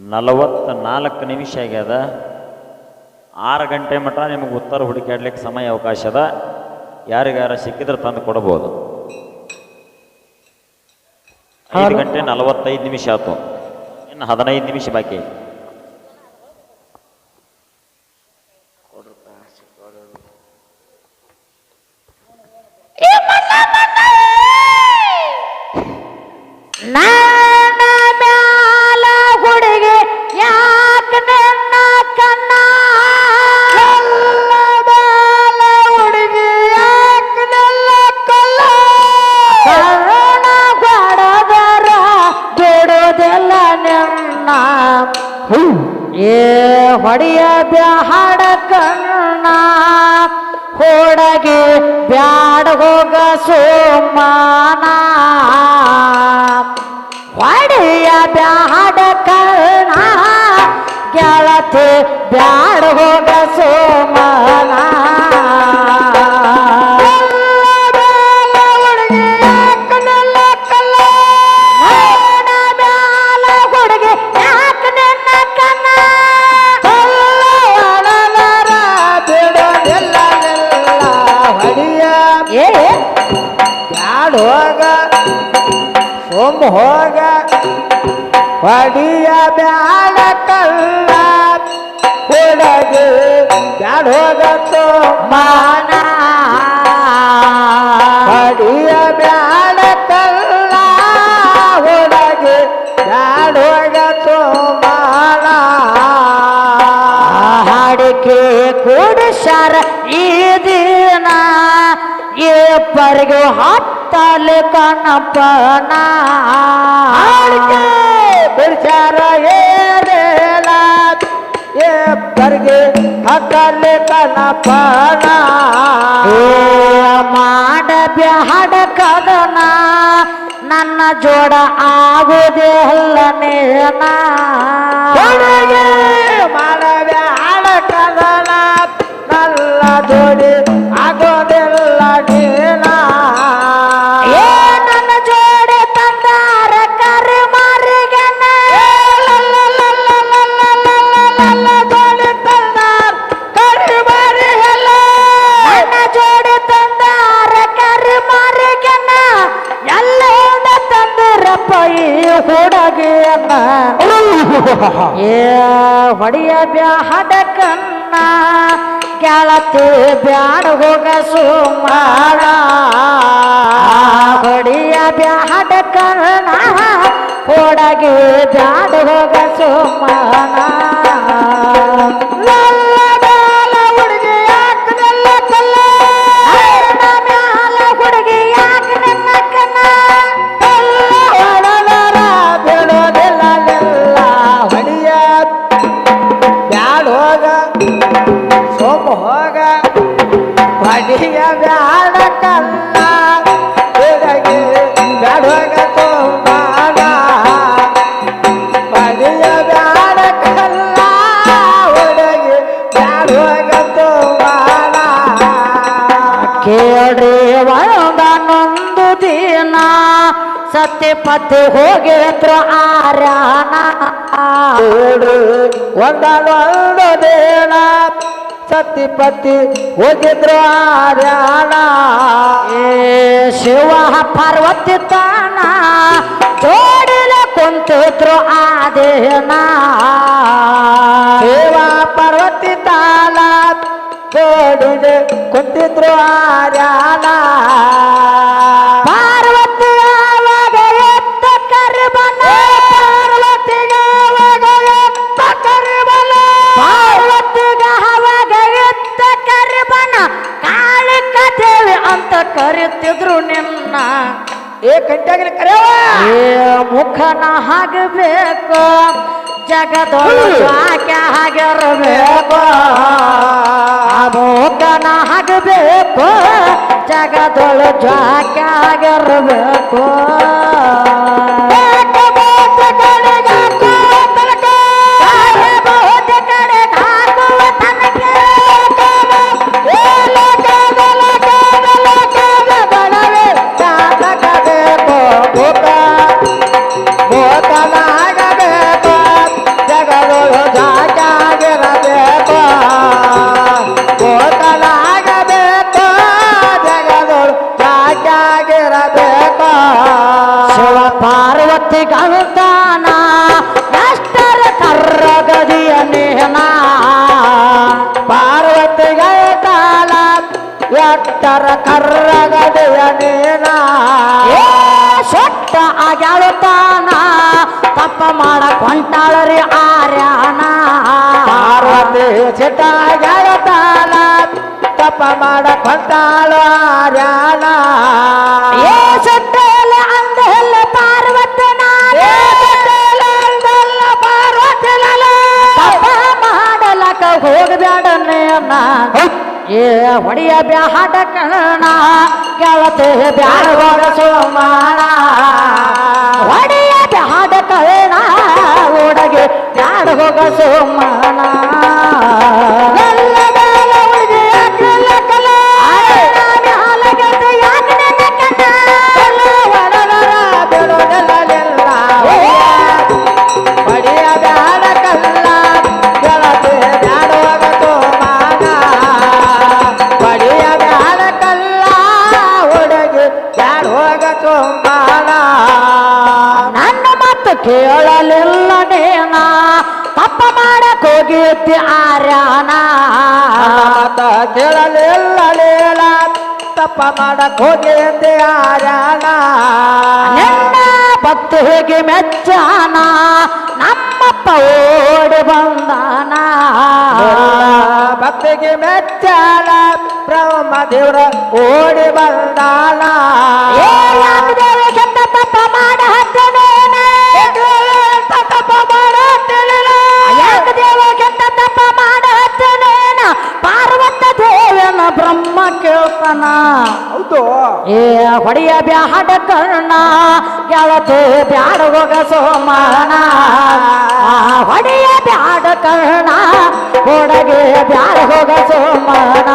ನಲವತ್ತ ನಾಲ್ಕು ನಿಮಿಷ ಆಗ್ಯದ. ಆರು ಗಂಟೆ ಮಟ ನಿಮಗೆ ಉತ್ತರ ಹುಡುಕಾಡ್ಲಿಕ್ಕೆ ಸಮಯ ಅವಕಾಶ ಅದ. ಯಾರಿಗಾರ ಸಿಕ್ಕಿದ್ರೆ ತಂದು ಕೊಡ್ಬೋದು. ಐದು ಗಂಟೆ ನಲವತ್ತೈದು ನಿಮಿಷ ಆಯ್ತು. ಇನ್ನು ಹದಿನೈದು ನಿಮಿಷ ಬಾಕಿ. ಐತಿ. ಏ ಹೊಡೆಯ ಬ್ಯಾಡ ಕಣ್ಣ ಹೊಡಗೆ ಬ್ಯಾಡ ಹೋಗ ಸೋಮಾನ. ಹೊಡೆಯ ಬ್ಯಾಡ ಕಣ್ಣ ಗೆಳತಿ ಬ್ಯಾಡ ಹೋಗ ಹೊಡಿಯ ಬ್ಯಾಡ ಕಲ್ಲ ಹುಡುಗಿ ಬ್ಯಾಡ ಹೋಗ ಸೋಮಾನ ಹೊಡಿಯ ಬ್ಯಾಡ ಕಲ್ಲ ಹುಡುಗಿ ಬ್ಯಾಡ ಹೋಗ ಸೋಮಾನ ಹಾಡಿಕೆ ಕೂಡಿಸ್ಯಾರ ಈ ದಿನ ಇಬ್ಬರಿಗೂ ಹತ್ತಲು ಕಣಪನ. ಬಿಡ್ಸಾರ ಏರೇಲ ಇಬ್ಬರಿಗೆ ಹಕ್ಕಲ್ಲಿ ಕನಪನ ಮಾಡ ಬ್ಯಾಡ ಕದನ ನನ್ನ ಜೋಡ ಆಗುದಿಲ್ಲ ನೇನ. ಏ, ಹೊಡಿಯ ಬ್ಯಾಡ ಕನ್ನ ಕೆಳತಿ ಬ್ಯಾಡ ಹೋಗ ಸುಮಾರ ಹೊಡಿಯ ಬ್ಯಾಡ ಕನ್ನ ಹುಡುಗಿ ಬ್ಯಾಡ ಹೋಗ ಸುಮಾನ ಕೇಳ್ರಿ ಒಂದನೊಂದು ದಿನ ಸತ್ಯಪತಿ ಹೋಗಿದ್ರು ಆರ್ಯಾನ ಏಳು ಒಂದೊಂದು ಸತಿ ಸತಿಪತಿ ಹೋಗಿದ್ರು ಆರ್ಯಾಣ ಏ ಶಿವ ಪಾರ್ವತಿ ತಾನ ಜೋಡಿಲ ಕುಂತಿದ್ರು ಆದೇನ ಜೋಡಿದೆ ಕುಂತಿದ್ರು ಆರ್ಯಾಲ ಪಾರ್ವತಿ ಆವಾಗ ಎತ್ತ ಕರಿಬನ. ಪಾರ್ವತಿಗೆ ಆವಾಗ ಎತ್ತ ಕರಿಬನ. ಪಾರ್ವತಿಗೆ ಆವಾಗ ಎತ್ತ ಕರಿಬನ. ಕಾಳಿಕ ದೇವಿ ಅಂತ ಕರಿತಿದ್ರು ನಿನ್ನ. ಏ ಕಂಟಾಗಲಿ ಕರೆಯವ ಏ ಮುಖನ ಹಾಗಬೇಕು ಜಗದೊಳಗೆ ಆಕೆ ಆಗಿರಬೇಕು দেখো ಗೆಳತಾನ ಎಷ್ಟರ ಕರ್ರಗದಿಯ ನೇಹನ. ಪಾರ್ವತಿಗೆ ತಾಲ ಎತ್ತರ ಕರ್ರಗದಿಯ ನೇನ ಸೊಟ್ಟ ಆ ಗೆಳತಾನ ತಪ್ಪ ಮಾಡಕ್ ಹೊಂಟಾಳರಿ ಆರ್ಯಾನ. ಪಾರ್ವತಿ ಚಿಟ್ಟ ಗೆಳತಾಲ ತಪ್ಪ ಮಾಡ ಕೊಂಟಾಳ ಆರ್ಯಾನ. ಏ ಸೊಟ್ಟೆಲ್ಲ ಮಾಡಲಕ ಹೋಗಬೇಡ ನೇನ ಏ ಹೊಡಿಯ ಬ್ಯಾಡ ಕಣ ಗೆಳತಿ ಬ್ಯಾಡ ಸೋಮಾಣ. ಹೊಡಿಯ ಬ್ಯಾಡ ಕಣ ಓಡಗೆ ಬ್ಯಾಡ ಹೋಗ ಸೋಮಾಣ. ಹೋಗಿದ್ದೆ ಆರ್ಯಾನ. ಮಾತ ಕೇಳಲಿಲ್ಲ ಲೇಲ. ತಪ್ಪ ಮಾಡಕ್ ಹೋಗಿದ್ದೆ ಆರ್ಯಾನ. ನಿನ್ನ ಹೇಗೆ ಮೆಚ್ಚಾನ? ನಮ್ಮಪ್ಪ ಓಡಿ ಬಂದಾನ. ಭಕ್ತಿಗೆ ಮೆಚ್ಚಾನ. ಬ್ರಹ್ಮ ದೇವ್ರ ಓಡಿ ಬಂದಾನ. ಕೇಳ್ತಾನ ಹೌದು. ಏ, ಹೊಡಿಯ ಬ್ಯಾಡ ಕರ್ಣ, ಗೆಳತಿ ಬ್ಯಾಡ ಹೋಗ ಸೋಮಣ ಹೊಡಿಯ ಬ್ಯಾಡ ಕರ್ಣ ಹೊಡಗೆ ಬ್ಯಾಡ ಹೋಗ ಸೋಮಣ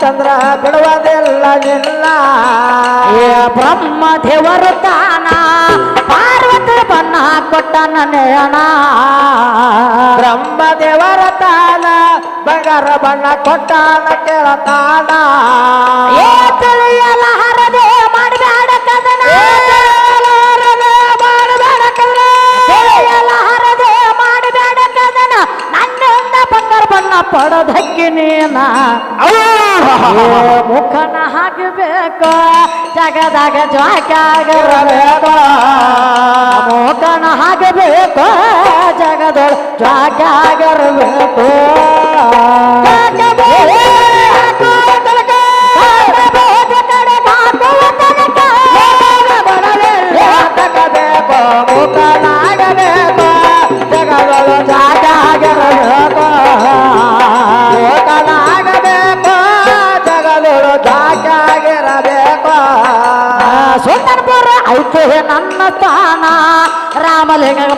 ಚಂದ್ರ ಬಿಡುವುದೆಲ್ಲ ನಿಲ್ಲ ಬ್ರಹ್ಮ ದೇವರು ತಾನ ಪಾರ್ವತಿ ಬಣ್ಣ ಕೊಟ್ಟ ನೇಣ ಬ್ರಹ್ಮ ದೇವರ ತಾನ ಬಂಗಾರ ಬಣ್ಣ ಕೊಟ್ಟಾನ ಕೇಳತಾನ ಏ ತಿಳಿಯಲ ಹರದೆ ಬಂಗಾರ ಬಣ್ಣ ಪಡದಕ್ಕೆ ನೀನ. ಏ ಮುಖನ ಹಾಕಬೇಕು. ಜಗದಾಗ ಜ್ವಾಕ್ಯಾಗಿರಬೇಕು ಮುಖನ ಹಾಕಬೇಕು. ಜಗದೊಳ ಜ್ವಾಕ್ಯಾಗಿರಬೇಕು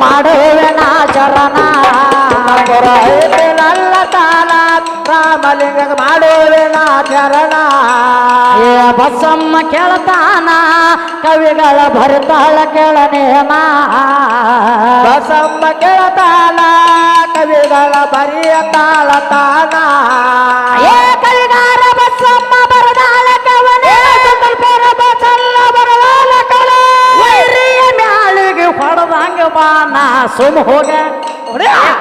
ಮಾಡುವೆ ನಾ ಚರಣ? ನಂಬರ ತಾನ ರಾಮಲಿಂಗ ಮಾಡುವೆ ನಾ ಚರಣ? ಏ ಬಸಮ್ಮ ಕೇಳ್ತಾನ ಕವಿಗಳ ಭರಿತಾಳ ಕೇಳನೇನ ಬಸಮ್ಮ ಕೇಳ್ತಾನ ಕವಿಗಳ ಬರಿಯ ತಾಳ ತಾನ. ಏ ಕವಿಗಾರ ಸುಮ್ ಹೋಗ.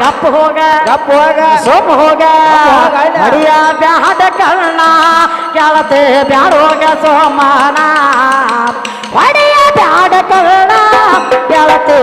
ಕಪ್ಪ ಹೋಗ. ಕಪ್ಪ ಹೋಗ. ಸೋಮ ಹೋಗ. ಅಡಿಯ ಬ್ಯಾಡ ಕರ್ಣ. ಗೆಳತಿ ಬ್ಯಾಡೋಗ ಸೋಮನ. ಹೊಡಿಯ ಬ್ಯಾಡ ಕರ್ಣ. ಗೆಳತಿ